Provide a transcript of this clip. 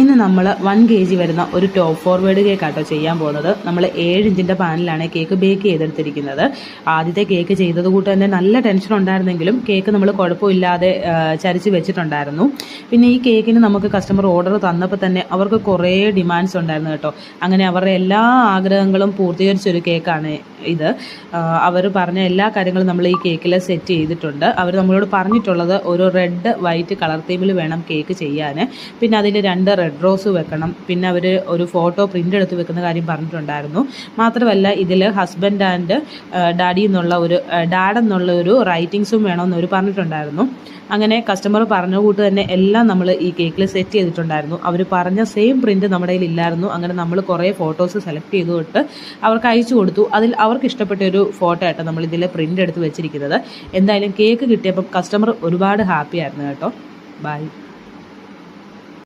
ഇന്ന് നമ്മൾ one K G വരുന്ന ഒരു ടോപ്പ് ഫോർവേഡ് കേക്ക് ആട്ടോ ചെയ്യാൻ പോകുന്നത്. നമ്മൾ ഏഴ് ഇഞ്ചിന്റെ പാനിലാണ് കേക്ക് ബേക്ക് ചെയ്തെടുത്തിരിക്കുന്നത്. ആദ്യത്തെ കേക്ക് ചെയ്തത് കൂട്ട് തന്നെ നല്ല ടെൻഷൻ ഉണ്ടായിരുന്നെങ്കിലും കേക്ക് നമ്മൾ കുഴപ്പമില്ലാതെ ചരിച്ച് വെച്ചിട്ടുണ്ടായിരുന്നു. പിന്നെ ഈ കേക്കിന് നമുക്ക് കസ്റ്റമർ ഓർഡർ തന്നപ്പോൾ തന്നെ അവർക്ക് കുറേ ഡിമാൻഡ്സ് ഉണ്ടായിരുന്നു കേട്ടോ. അങ്ങനെ അവരുടെ എല്ലാ ആഗ്രഹങ്ങളും പൂർത്തീകരിച്ചൊരു കേക്കാണ് ഇത്. അവർ പറഞ്ഞ എല്ലാ കാര്യങ്ങളും നമ്മൾ ഈ കേക്കിൽ സെറ്റ് ചെയ്തിട്ടുണ്ട്. അവർ നമ്മളോട് പറഞ്ഞിട്ടുള്ളത് ഒരു റെഡ് വൈറ്റ് കളർ തീമിൽ വേണം കേക്ക് ചെയ്യാൻ പിന്നെ അതിൽ രണ്ട് റെഡ് റോസ് വെക്കണം. പിന്നെ അവർ ഒരു ഫോട്ടോ പ്രിന്റ് എടുത്ത് വെക്കുന്ന കാര്യം പറഞ്ഞിട്ടുണ്ടായിരുന്നു. മാത്രമല്ല ഇതിൽ ഹസ്ബൻഡ് ആൻഡ് ഡാഡി എന്നുള്ള ഒരു ഡാഡ് എന്നുള്ള ഒരു റൈറ്റിങ്സും വേണമെന്ന് അവർ പറഞ്ഞിട്ടുണ്ടായിരുന്നു. അങ്ങനെ കസ്റ്റമർ പറഞ്ഞ കൂട്ട് തന്നെ എല്ലാം നമ്മൾ ഈ കേക്കിൽ സെറ്റ് ചെയ്തിട്ടുണ്ടായിരുന്നു. അവർ പറഞ്ഞ സെയിം പ്രിന്റ് നമ്മുടെ കയ്യിൽ ഇല്ലായിരുന്നു. അങ്ങനെ നമ്മൾ കുറേ ഫോട്ടോസ് സെലക്ട് ചെയ്തുകൊണ്ട് അവർക്ക് അയച്ചു കൊടുത്തു. അതിൽ അവർക്ക് ഇഷ്ടപ്പെട്ട ഒരു ഫോട്ടോ ആയിട്ടോ നമ്മൾ ഇതിൽ പ്രിന്റ് എടുത്ത് വെച്ചിരിക്കുന്നത്. എന്തായാലും കേക്ക് കിട്ടിയപ്പം കസ്റ്റമർ ഒരുപാട് ഹാപ്പി ആയിരുന്നു കേട്ടോ. ബൈ